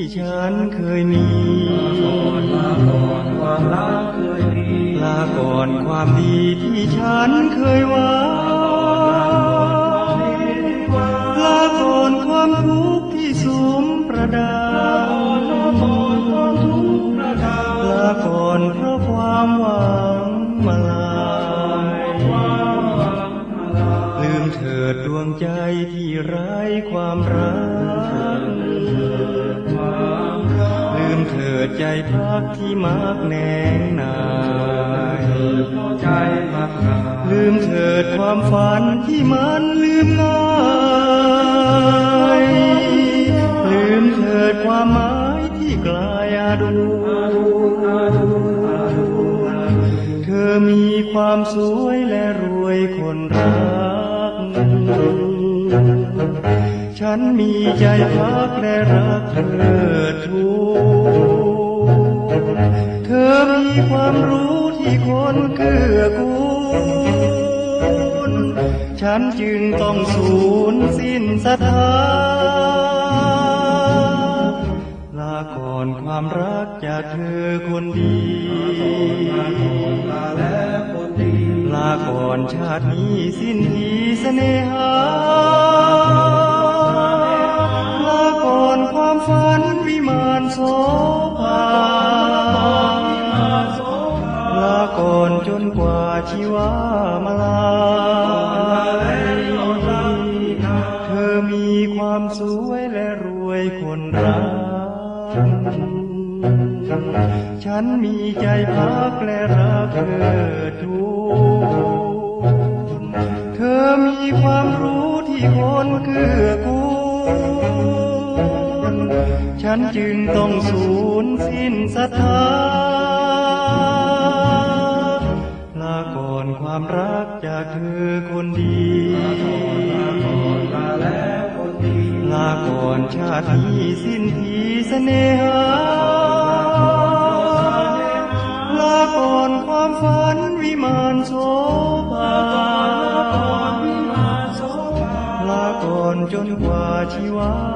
ยมีลาก่อนความรักเคยมีลาก่อนความดีที่ฉันเคยหวังลาก่อนความทุกข์ที่สมประดาลาก่อนเพราะความหวังมาลายลืมเถิดดวงใจที่ไร้ความรัก ใจพักที่มักแนงนายใจมักายลืมเถิดความฝันที่มันลืมง่ายลืมเถิดความหมายที่กลายอาดู เธอมีความสวยและรวยคนรัก ฉันมีใจพักและรักเธอทุกเธอมี ความรู้ที่คนเกื้อกูล ฉันจึงต้องสูญสิ้นศรัทธาลาก่อนความรักจากเธอคนดีลาก่อนชาตินี้สิ้นทีเสน่หาลาก่อนความฝันวิมานโสภา ชีวามาลายเธอมีความสวยและรวยคนรัก ฉันมีใจพักและรักเธอทุกเธอมีความรู้ที่คนเกื้อกูลฉันจึงต้องสูญสิ้นศรัทธา ความรักจากเธอคนดีลาแล้วคนดีลาก่อนชาตินี้สิ้นทีเสน่หาลาก่อนความฝันวิมานโสภาลาก่อนจนกว่าชีวา